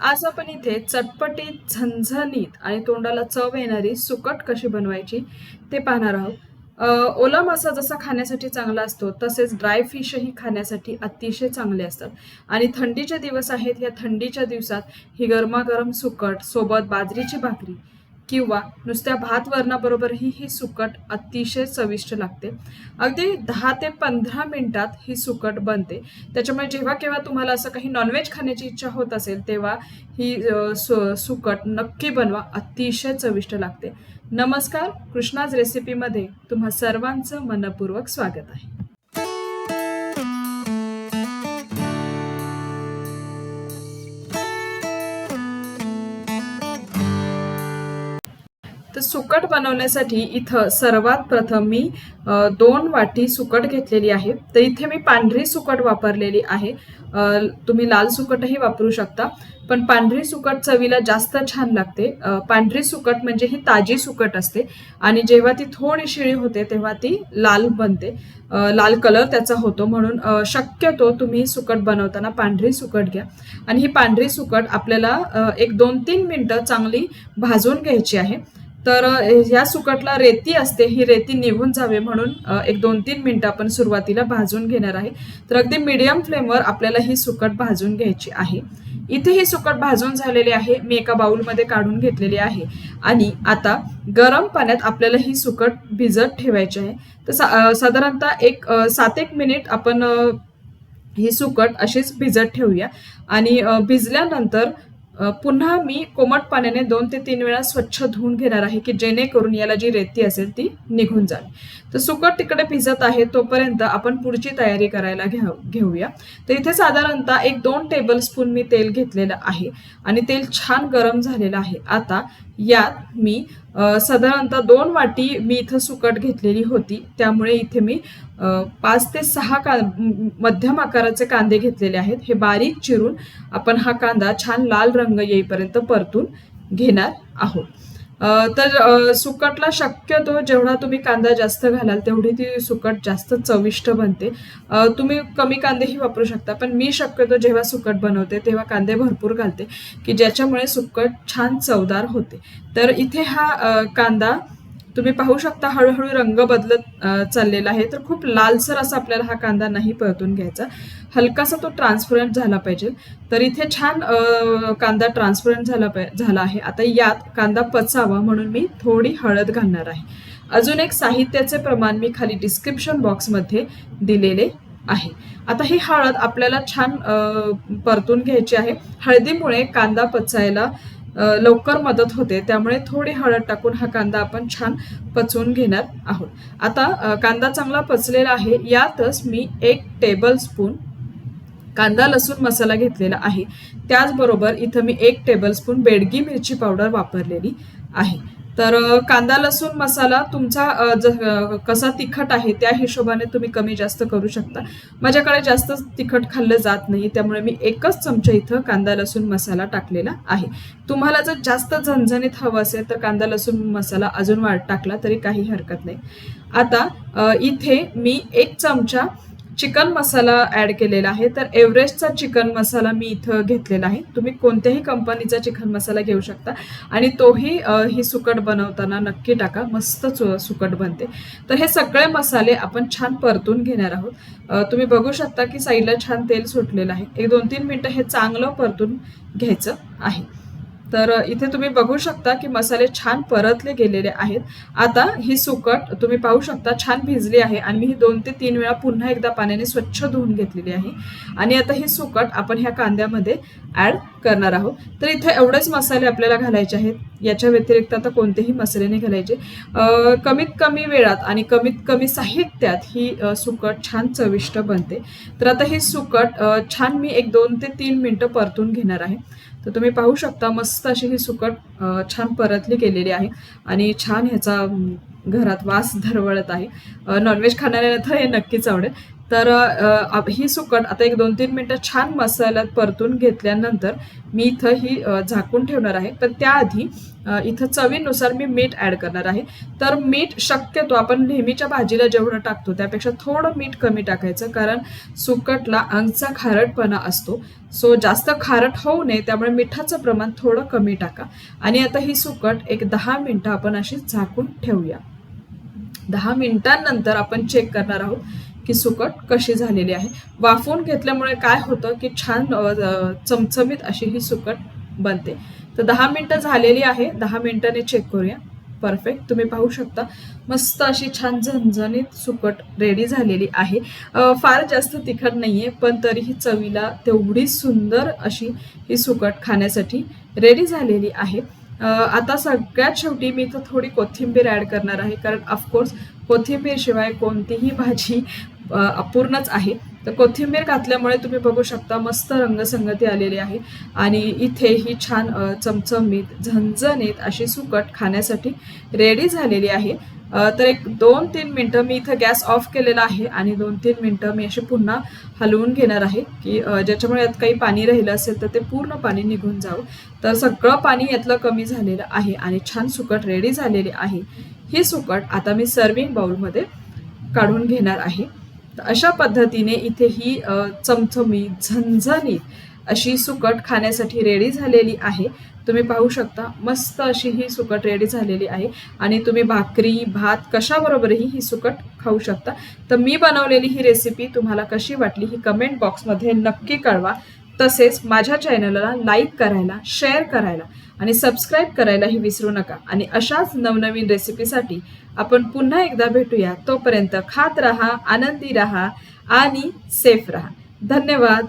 आज आपण इथे चटपटीत झणझणीत आणि तोंडाला चव येणारी सुकट कशी बनवायची ते पाहणार आहोत. ओला मासा जसा खाण्यासाठी चांगला असतो तसेच ड्राय फिशही खाण्यासाठी अतिशय चांगले असतात. आणि थंडीचे दिवस आहेत या थंडीच्या दिवसात ही गरमागरम सुकट सोबत बाजरीची भाकरी किंवा नुसत्या भात वरणाबरोबरही ही सुकट अतिशय चविष्ट लागते. अगदी दहा ते पंधरा मिनिटात ही सुकट बनते. त्याच्यामुळे जेव्हा केव्हा तुम्हाला असं काही नॉनव्हेज खाण्याची इच्छा होत असेल तेव्हा ही सु सुकट नक्की बनवा. अतिशय चविष्ट लागते. नमस्कार कृष्णाज रेसिपीमध्ये तुम्हा सर्वांचं मनपूर्वक स्वागत आहे. तर सुकट बनवण्यासाठी इथं सर्वात प्रथम मी दोन वाटी सुकट घेतलेली आहे. तर इथे मी पांढरी सुकट वापरलेली आहे. तुम्ही लाल सुकटही वापरू शकता. पण पांढरी सुकट चवीला जास्त छान लागते. पांढरी सुकट म्हणजे ही ताजी सुकट असते. आणि जेव्हा ती थोडी शिळी होते तेव्हा ती लाल बनते. लाल कलर त्याचा होतो. म्हणून शक्यतो तुम्ही सुकट बनवताना पांढरी सुकट घ्या. आणि ही पांढरी सुकट आपल्याला एक दोन तीन मिनटं चांगली भाजून घ्यायची आहे. तर ह्या सुकटला रेती असते ही रेती निघून जावे म्हणून एक दोन तीन मिनटं आपण सुरुवातीला भाजून घेणार आहे. तर अगदी मीडियम फ्लेमवर आपल्याला ही सुकट भाजून घ्यायची आहे. इथे ही सुकट भाजून झालेली आहे मी एका बाउलमध्ये काढून घेतलेली आहे. आणि आता गरम पाण्यात आपल्याला ही सुकट भिजत ठेवायची आहे. तर सा- साधारणतः एक सात एक मिनिट आपण ही सुकट अशीच भिजत ठेवूया. आणि भिजल्यानंतर पुन्हा मी कोमट पाण्याने दोन ते तीन वेळा स्वच्छ धुवून घेणार आहे की जेणेकरून याला जी रेती असेल ती निघून जाईल. तर सुकट तिकडे भिजत आहे तोपर्यंत आपण पुढची तयारी करायला घेऊ घेऊया. तर इथे साधारणतः एक दोन टेबल स्पून मी तेल घेतलेलं आहे आणि तेल छान गरम झालेलं आहे. आता यात मी साधारणतः दोन वाटी मी इथं सुकट घेतलेली होती. त्यामुळे इथे मी पाच ते सहा का मध्यम आकाराचे कांदे घेतलेले आहेत. हे बारीक चिरून आपण हा कांदा छान लाल रंग येईपर्यंत परतून घेणार आहोत. तर सुकटला शक्यतो जेवढा तुम्ही कांदा जास्त घालाल तेवढी ती सुकट जास्त चविष्ट बनते. तुम्ही कमी कांदेही वापरू शकता पण मी शक्यतो जेव्हा सुकट बनवते तेव्हा कांदे भरपूर घालते की ज्याच्यामुळे सुकट छान चवदार होते. तर इथे हा कांदा तुम्ही पाहू शकता हळूहळू रंग बदलत चाललेला आहे. तर खूप लालसर असा आपल्याला हा कांदा नाही परतून घ्यायचा. हलकासा तो ट्रान्सपरंट झाला पाहिजे. तर इथे छान कांदा ट्रान्सपरंट झाला झाला आहे. आता यात कांदा पचावा म्हणून मी थोडी हळद घालणार आहे. अजून एक साहित्याचे प्रमाण मी खाली डिस्क्रिप्शन बॉक्समध्ये दिलेले आहे. आता ही हळद आपल्याला छान परतून घ्यायची आहे. हळदीमुळे कांदा पचायला लवकर मदत होते. त्यामुळे थोडी हळद टाकून हा कांदा आपण छान पचवून घेणार आहोत. आता कांदा चांगला पचलेला आहे. यातच मी एक टेबल स्पून कांदा लसूण मसाला घेतलेला आहे. त्याचबरोबर इथं मी एक टेबलस्पून बेडगी मिरची पावडर वापरलेली आहे. तर कांदा लसूण मसाला तुमचा ज कसा तिखट आहे त्या हिशोबाने तुम्ही कमी जास्त करू शकता. माझ्याकडे जास्त तिखट खाल्लं जात नाही त्यामुळे मी एकच चमचा इथं कांदा लसूण मसाला टाकलेला आहे. तुम्हाला जर जास्त झणझणीत हवं असेल तर कांदा लसूण मसाला अजून वाढ टाकला तरी काही हरकत नाही. आता इथे मी एक चमचा चिकन मसाला ॲड केलेला आहे. तर एव्हरेस्टचा चिकन मसाला मी इथं घेतलेला आहे. तुम्ही कोणत्याही कंपनीचा चिकन मसाला घेऊ शकता. आणि तोही ही सुकट बनवताना नक्की टाका. मस्त सुकट बनते. तर हे सगळे मसाले आपण छान परतून घेणार आहोत. तुम्ही बघू शकता की साईडला छान तेल सुटलेलं आहे. एक दोन तीन मिनटं हे चांगलं परतून घ्यायचं आहे. तर इथे तुम्ही बघू शकता की मसाले छान परतले गेलेले आहेत. आता ही सुकट तुम्ही पाहू शकता छान भिजली आहे आणि मी ही दोन ते तीन वेळा पुन्हा एकदा पाण्याने स्वच्छ धुवून घेतलेली आहे. आणि आता ही सुकट आपण ह्या कांद्यामध्ये ॲड करणार आहोत. तर इथे एवढेच मसाले आपल्याला घालायचे आहेत. याच्या व्यतिरिक्त आता कोणतेही मसाले नाही घालायचे. कमीत कमी वेळात आणि कमीत कमी साहित्यात ही सुकट छान चविष्ट बनते. तर आता ही सुकट छान मी एक दोन ते तीन मिनटं परतून घेणार आहे. तर तुम्ही पाहू शकता मस्त अशी ही सुकट छान परतली गेलेली आहे आणि छान ह्याचा घरात वास धरवळत आहे. नॉनव्हेज खाणाऱ्यांना तर हे नक्कीच आवडेल. तर ही सुकट आता एक दोन तीन मिनटं छान मसाल्यात परतून घेतल्यानंतर मी इथं ही झाकून ठेवणार आहे. पण त्याआधी इथं चवीनुसार मी मीठ ॲड करणार आहे. तर मीठ शक्यतो आपण नेहमीच्या भाजीला जेवढं टाकतो त्यापेक्षा थोडं मीठ कमी टाकायचं. कारण सुकटला अंगचा खारटपणा असतो. सो जास्त खारट होऊ नये त्यामुळे मिठाचं प्रमाण थोडं कमी टाका. आणि आता ही सुकट एक दहा मिनटं आपण अशी झाकून ठेवूया. दहा मिनिटांनंतर आपण चेक करणार आहोत. की सुकट कशी झालेली आहे. वाफवून घेतल्यामुळे काय होतं की छान चमचमीत अशी ही सुकट बनते. तर दहा मिनिटं झालेली आहे. दहा मिनटाने चेक करूया. परफेक्ट तुम्ही पाहू शकता. मस्त अशी छान झणझणीत सुकट रेडी झालेली आहे. फार जास्त तिखट नाहीये पण तरीही चवीला तेवढी सुंदर अशी ही सुकट खाण्यासाठी रेडी झालेली आहे. आता सगळ्यात शेवटी मी इथं थोडी कोथिंबीर ॲड करणार आहे. कारण ऑफकोर्स कोथिंबीर शिवाय कोणतीही भाजी अपूर्णच आहे. तर कोथिंबीर घातल्यामुळे तुम्ही बघू शकता मस्त रंगसंगती आलेली आहे. आणि इथे ही छान चमचमीत झणझणीत अशी सुकट खाण्यासाठी रेडी झालेली आहे. तर एक दोन तीन मिनटं मी इथं गॅस ऑफ केलेला आहे आणि दोन तीन मिनटं मी अशी पुन्हा हलवून घेणार आहे की ज्याच्यामुळे यात काही पाणी राहिलं असेल तर ते पूर्ण पाणी निघून जावं. तर सगळं पाणी यातलं कमी झालेलं आहे आणि छान सुकट रेडी झालेली आहे. ही सुकट आता मी सर्विंग बाउलमध्ये काढून घेणार आहे. तर अशा पद्धतीने इथे ही चमचमी चमचमीत झणझणीत अशी सुकट खाण्यासाठी रेडी झालेली आहे. तुम्ही पाहू शकता मस्त अशी ही सुकट रेडी झालेली आहे. आणि तुम्ही भाकरी भात कशाबरोबरही ही सुकट खाऊ शकता. तर मी बनवलेली ही रेसिपी तुम्हाला कशी वाटली ही कमेंट बॉक्समध्ये नक्की कळवा. तसेच माझ्या चॅनलला लाईक करायला शेअर करायला आणि सबस्क्राईब करायलाही विसरू नका. आणि अशाच नवनवीन रेसिपीसाठी आपण पुन्हा एकदा भेटूया. तोपर्यंत खात रहा आनंदी रहा आणि सेफ रहा. धन्यवाद.